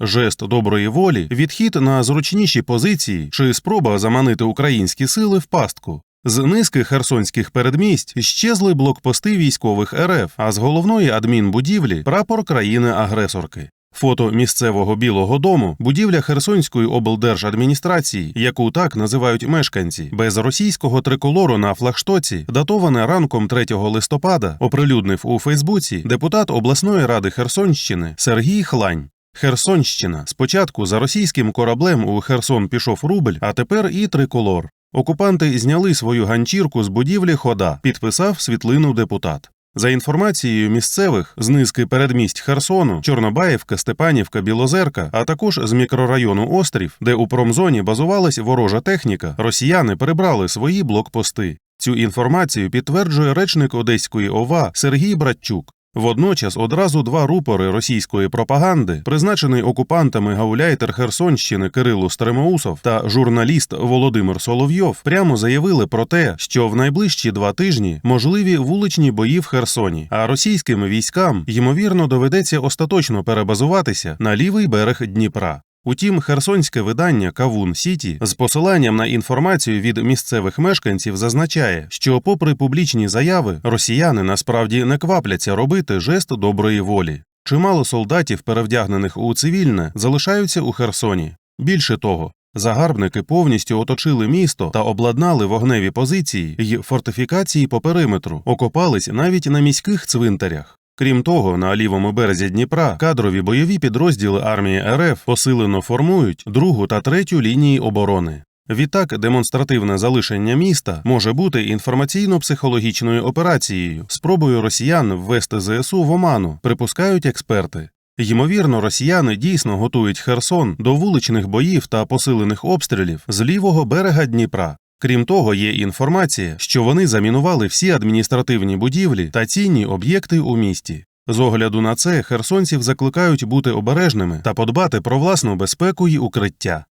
Жест доброї волі, відхід на зручніші позиції чи спроба заманити українські сили в пастку. З низки херсонських передмість щезли блокпости військових РФ, а з головної адмінбудівлі прапор країни-агресорки. Фото місцевого Білого дому, будівля Херсонської облдержадміністрації, яку так називають мешканці, без російського триколору на флагштоці, датоване ранком 3 листопада, оприлюднив у Фейсбуці депутат обласної ради Херсонщини Сергій Хлань. Херсонщина спочатку за російським кораблем у Херсон пішов рубль, а тепер і триколор. Окупанти зняли свою ганчірку з будівлі хода, підписав світлину депутат. За інформацією місцевих, з низки передмість Херсону, Чорнобаївка, Степанівка, Білозерка, а також з мікрорайону Острів, де у промзоні базувалась ворожа техніка, росіяни перебрали свої блокпости. Цю інформацію підтверджує речник Одеської ОВА Сергій Братчук. Водночас одразу два рупори російської пропаганди, призначений окупантами гауляйтер Херсонщини Кирило Стремоусов та журналіст Володимир Соловйов, прямо заявили про те, що в найближчі два тижні можливі вуличні бої в Херсоні, а російським військам ймовірно доведеться остаточно перебазуватися на лівий берег Дніпра. Утім, херсонське видання Кавун Сіті з посиланням на інформацію від місцевих мешканців зазначає, що, попри публічні заяви, росіяни насправді не квапляться робити жест доброї волі. Чимало солдатів, перевдягнених у цивільне, залишаються у Херсоні. Більше того, загарбники повністю оточили місто та обладнали вогневі позиції й фортифікації по периметру, окопались навіть на міських цвинтарях. Крім того, на лівому березі Дніпра кадрові бойові підрозділи армії РФ посилено формують другу та третю лінії оборони. Відтак, демонстративне залишення міста може бути інформаційно-психологічною операцією, спробою росіян ввести ЗСУ в оману, припускають експерти. Ймовірно, росіяни дійсно готують Херсон до вуличних боїв та посилених обстрілів з лівого берега Дніпра. Крім того, є інформація, що вони замінували всі адміністративні будівлі та цінні об'єкти у місті. З огляду на це херсонців закликають бути обережними та подбати про власну безпеку й укриття.